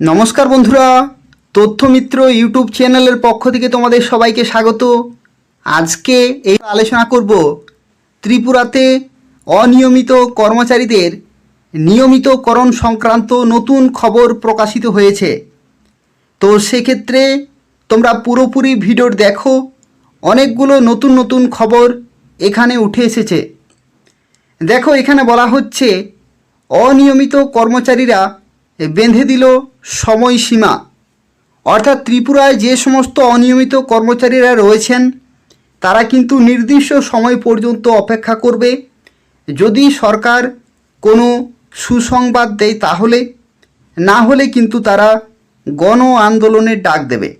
নমস্কার বন্ধুরা, তথ্যমিত্র ইউটিউব চ্যানেলের পক্ষ থেকে তোমাদের সবাইকে স্বাগত। আজকে এই আলোচনা করব ত্রিপুরাতে অনিয়মিত কর্মচারীদের নিয়মিতকরণ সংক্রান্ত নতুন খবর প্রকাশিত হয়েছে। তো সেক্ষেত্রে তোমরা পুরোপুরি ভিডিওর দেখো, অনেকগুলো নতুন নতুন খবর এখানে উঠে এসেছে। দেখো, এখানে বলা হচ্ছে, অনিয়মিত কর্মচারীরা বেঁধে দিল সময়সীমা। অর্থাৎ ত্রিপুরায় যে সমস্ত অনিয়মিত কর্মচারীরা রয়েছেন, তারা কিন্তু নির্দিষ্ট সময় পর্যন্ত অপেক্ষা করবে। যদি সরকার কোনো সুসংবাদ দেয় তাহলে, না হলে কিন্তু তারা গণ আন্দোলনের ডাক দেবে।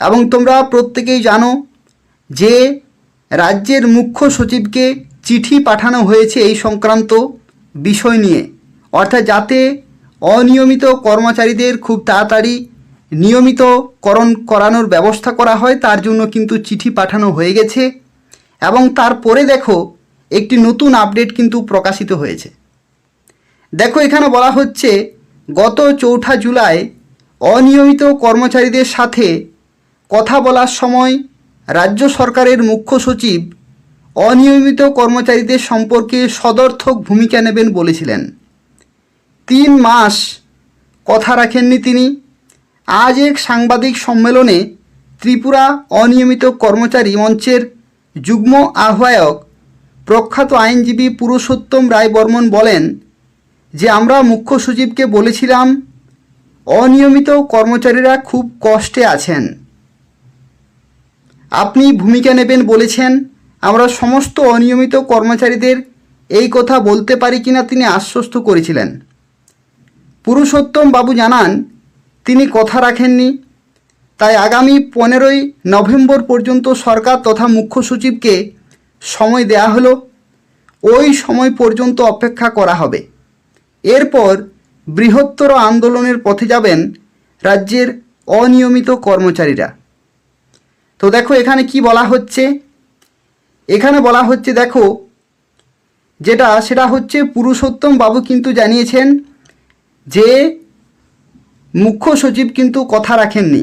এবং তোমরা প্রত্যেকেই জানো যে রাজ্যের মুখ্য সচিবকে চিঠি পাঠানো হয়েছে এই সংক্রান্ত বিষয় নিয়ে। অর্থাৎ যাতে অনিয়মিত কর্মচারীদের খুব তাড়াতাড়ি নিয়মিতকরণ করানোর ব্যবস্থা করা হয়, তার জন্য কিন্তু চিঠি পাঠানো হয়ে গেছে। এবং তারপরে দেখো, একটি নতুন আপডেট কিন্তু প্রকাশিত হয়েছে। দেখো, এখানে বলা হচ্ছে, গত চৌঠা জুলাই অনিয়মিত কর্মচারীদের সাথে কথা বলার সময় রাজ্য সরকারের মুখ্য সচিব অনিয়মিত কর্মচারীদের সম্পর্কে সদর্থক ভূমিকা নেবেন বলেছিলেন। তিন মাস কথা রাখেননি তিনি। আজ এক সাংবাদিক সম্মেলনে ত্রিপুরা অনিয়মিত কর্মচারী মঞ্চের যুগ্ম আহ্বায়ক প্রখ্যাত আইনজীবী পুরুষোত্তম রায় বর্মন বলেন যে, আমরা মুখ্য সচিবকে বলেছিলাম, অনিয়মিত কর্মচারীরা খুব কষ্টে আছেন। আপনি ভূমিকা নেবেন বলেছেন, আমরা সমস্ত অনিয়মিত কর্মচারীদের এই কথা বলতে পারি কিনা তিনি আশ্বস্ত করেছিলেন। পুরুষোত্তম বাবু জানান, তিনি কথা রাখেননি। তাই আগামী পনেরোই নভেম্বর পর্যন্ত সরকার তথা মুখ্য সচিবকে সময় দেয়া হলো। ওই সময় পর্যন্ত অপেক্ষা করা হবে। এরপর বৃহত্তর আন্দোলনের পথে যাবেন রাজ্যের অনিয়মিত কর্মচারীরা। তো দেখো এখানে কি বলা হচ্ছে? এখানে বলা হচ্ছে, দেখো, যেটা, সেটা হচ্ছে পুরুষোত্তম বাবু কিন্তু জানিয়েছেন যে মুখ্য সচিব কিন্তু কথা রাখেননি।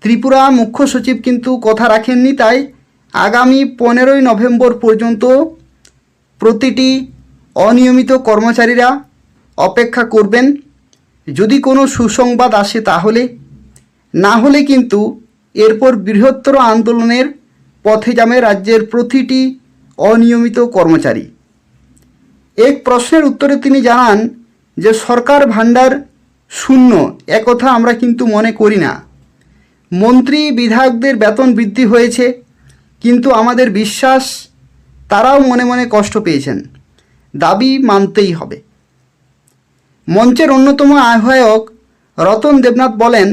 ত্রিপুরা মুখ্য সচিব কিন্তু কথা রাখেননি, তাই আগামী পনেরোই নভেম্বর পর্যন্ত প্রতিটি অনিয়মিত কর্মচারীরা অপেক্ষা করবেন। যদি কোনো সুসংবাদ আসে তাহলে। না হলে কিন্তু এরপর বৃহত্তর আন্দোলনের পথে যাবে রাজ্যের প্রতিটি অনিয়মিত কর্মচারী। এক প্রশ্নের উত্তরে তিনি জানান যে সরকার ভাণ্ডার শূন্য একথা আমরা কিন্তু মনে করি না। মন্ত্রী বিধায়কদের বেতন বৃদ্ধি হয়েছে, কিন্তু আমাদের বিশ্বাস, তারাও মনে মনে কষ্ট পেয়েছেন। দাবি মানতেই হবে। মঞ্চের অন্যতম আহ্বায়ক রতন দেবনাথ বলেন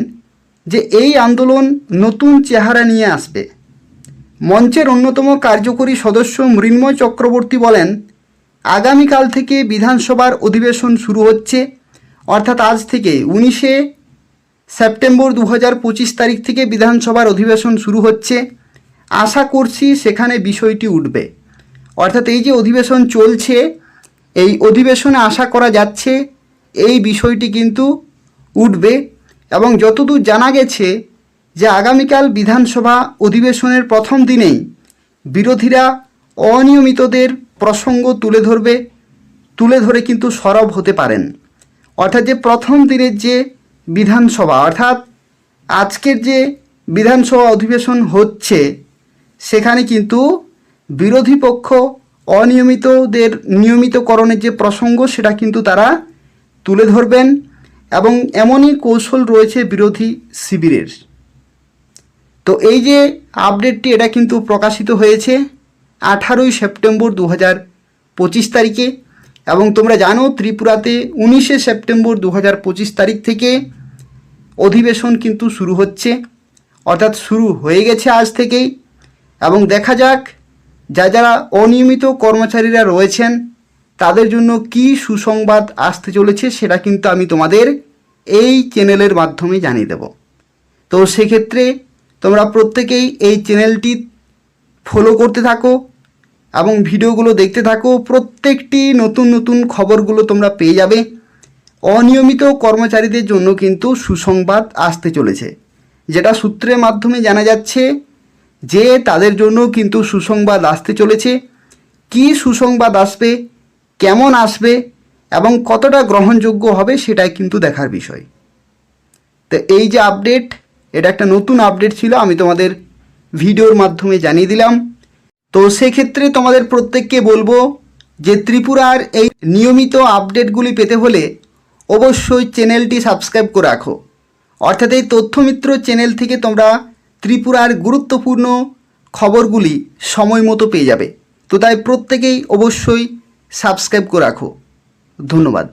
যে, এই আন্দোলন নতুন চেহারা নিয়ে আসবে। মঞ্চের অন্যতম কার্যকরী সদস্য মৃন্ময় চক্রবর্তী বলেন আগামীকাল থেকে বিধানসভার অধিবেশন শুরু হচ্ছে। অর্থাৎ আজ থেকে উনিশে সেপ্টেম্বর দু হাজার পঁচিশ তারিখ থেকে বিধানসভার অধিবেশন শুরু হচ্ছে। আশা করছি সেখানে বিষয়টি উঠবে। অর্থাৎ এই যে অধিবেশন চলছে, এই অধিবেশনে আশা করা যাচ্ছে এই বিষয়টি কিন্তু উঠবে এবং যতদূর জানা গেছে যে আগামীকাল বিধানসভা অধিবেশনের প্রথম দিনেই বিরোধীরা অনিয়মিতদের প্রসঙ্গ তুলে ধরবে, তুলে ধরে কিন্তু সরব হতে পারেন। অর্থাৎ যে প্রথম দিনের যে বিধানসভা, অর্থাৎ আজকের যে বিধানসভা অধিবেশন হচ্ছে, সেখানে কিন্তু বিরোধী পক্ষ অনিয়মিতদের নিয়মিতকরণের যে প্রসঙ্গ, সেটা কিন্তু তারা তুলে ধরবেন এবং এমনই কৌশল রয়েছে বিরোধী শিবিরের। তো এই যে আপডেটটি এটা কিন্তু প্রকাশিত হয়েছে। আঠারোই সেপ্টেম্বর দু হাজার পঁচিশ তারিখে এবং তোমরা জানো ত্রিপুরাতে উনিশে সেপ্টেম্বর দু হাজার পঁচিশ তারিখ থেকে অধিবেশন কিন্তু শুরু হচ্ছে। অর্থাৎ শুরু হয়ে গেছে আজ থেকেই এবং দেখা যাক যা যারা অনিয়মিত কর্মচারীরা রয়েছেন তাদের জন্য কি সুসংবাদ আসতে চলেছে সেটা কিন্তু আমি তোমাদের এই চ্যানেলের মাধ্যমে জানিয়ে দেব। তো সেক্ষেত্রে তোমরা প্রত্যেকেই এই চ্যানেলটি ফলো করতে থাকো এবং ভিডিওগুলো দেখতে থাকো। প্রত্যেকটি নতুন নতুন খবরগুলো তোমরা পেয়ে যাবে। অনিয়মিত কর্মচারীদের জন্য কিন্তু সুসংবাদ আসতে চলেছে। যেটা সূত্রের মাধ্যমে জানা যাচ্ছে যে তাদের জন্য কিন্তু সুসংবাদ আসতে চলেছে। কি সুসংবাদ আসবে? কেমন আসবে? এবং কতটা গ্রহণযোগ্য হবে সেটাই কিন্তু দেখার বিষয়। তো এই যে আপডেট এটা একটা নতুন আপডেট ছিল। আমি তোমাদের ভিডিওর মাধ্যমে জানিয়ে দিলাম। তো সেক্ষেত্রে তোমাদের প্রত্যেককে বলব যে ত্রিপুরার এই নিয়মিত আপডেটগুলি পেতে হলে অবশ্যই চ্যানেলটি সাবস্ক্রাইব করে রাখো। অর্থাৎ এই তথ্যমিত্র চ্যানেল থেকে তোমরা ত্রিপুরার গুরুত্বপূর্ণ খবরগুলি সময় মতো পেয়ে যাবে। তো তাই প্রত্যেকেই অবশ্যই সাবস্ক্রাইব করে রাখো। ধন্যবাদ।